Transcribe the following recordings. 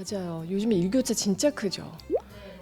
맞아요. 요즘에 일교차 진짜 크죠.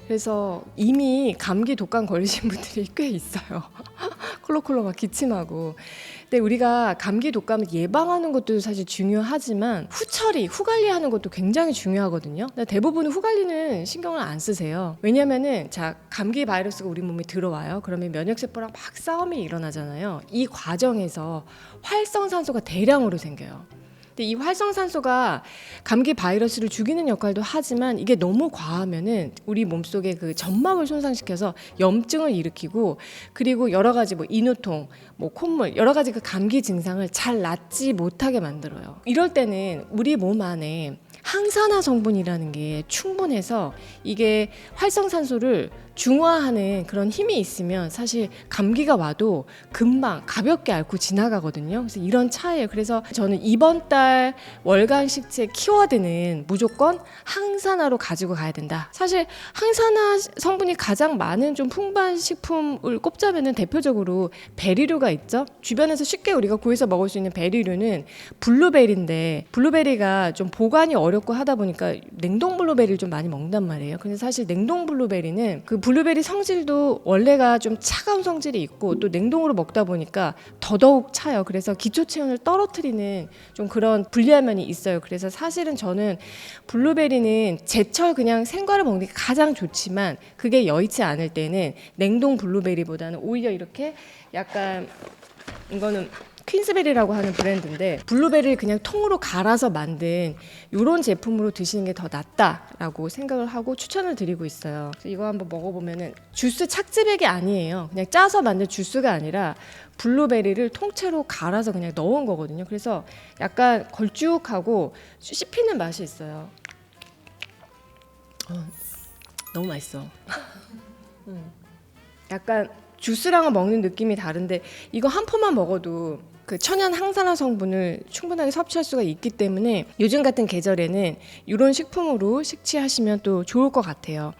그래서 이미 감기 독감 걸리신 분들이 꽤 있어요. 콜록콜록 막 기침하고. 근데 우리가 감기 독감을 예방하는 것도 사실 중요하지만 후처리, 후관리하는 것도 굉장히 중요하거든요. 근데 대부분 후관리는 신경을 안 쓰세요. 왜냐면은 자 감기 바이러스가 우리 몸에 들어와요. 그러면 면역 세포랑 막 싸움이 일어나잖아요. 이 과정에서 활성산소가 대량으로 생겨요. 근데 이 활성산소가 감기 바이러스를 죽이는 역할도 하지만 이게 너무 과하면은 우리 몸속의 그 점막을 손상시켜서 염증을 일으키고 그리고 여러 가지 뭐 인후통, 뭐 콧물 여러 가지 그 감기 증상을 잘 낫지 못하게 만들어요. 이럴 때는 우리 몸 안에 항산화 성분이라는 게 충분해서 이게 활성산소를 중화하는 그런 힘이 있으면 사실 감기가 와도 금방 가볍게 앓고 지나가거든요. 그래서 이런 차이예요. 그래서 저는 이번 달 월간 식재 키워드는 무조건 항산화로 가지고 가야 된다. 사실 항산화 성분이 가장 많은 좀 풍부한 식품을 꼽자면은 대표적으로 베리류가 있죠. 주변에서 쉽게 우리가 구해서 먹을 수 있는 베리류는 블루베리인데 블루베리가 좀 보관이 어 렵고 하다 보니까 냉동 블루베리를 좀 많이 먹는단 말이에요. 근데 사실 냉동 블루베리는 그 블루베리 성질도 원래가 좀 차가운 성질이 있고 또 냉동으로 먹다 보니까 더더욱 차요. 그래서 기초 체온을 떨어뜨리는 좀 그런 불리한 면이 있어요. 그래서 사실은 저는 블루베리는 제철 그냥 생과를 먹는 게 가장 좋지만 그게 여의치 않을 때는 냉동 블루베리보다는 오히려 이렇게 약간 이거는 퀸스베리라고 하는 브랜드인데 블루베리를 그냥 통으로 갈아서 만든 이런 제품으로 드시는 게 더 낫다라고 생각을 하고 추천을 드리고 있어요. 이거 한번 먹어보면은 주스 착즙액이 아니에요. 그냥 짜서 만든 주스가 아니라 블루베리를 통째로 갈아서 그냥 넣은 거거든요. 그래서 약간 걸쭉하고 씹히는 맛이 있어요. 어, 너무 맛있어. 음. 약간 주스랑은 먹는 느낌이 다른데 이거 한 포만 먹어도 그 천연 항산화 성분을 충분하게 섭취할 수가 있기 때문에 요즘 같은 계절에는 이런 식품으로 식취하시면 또 좋을 것 같아요.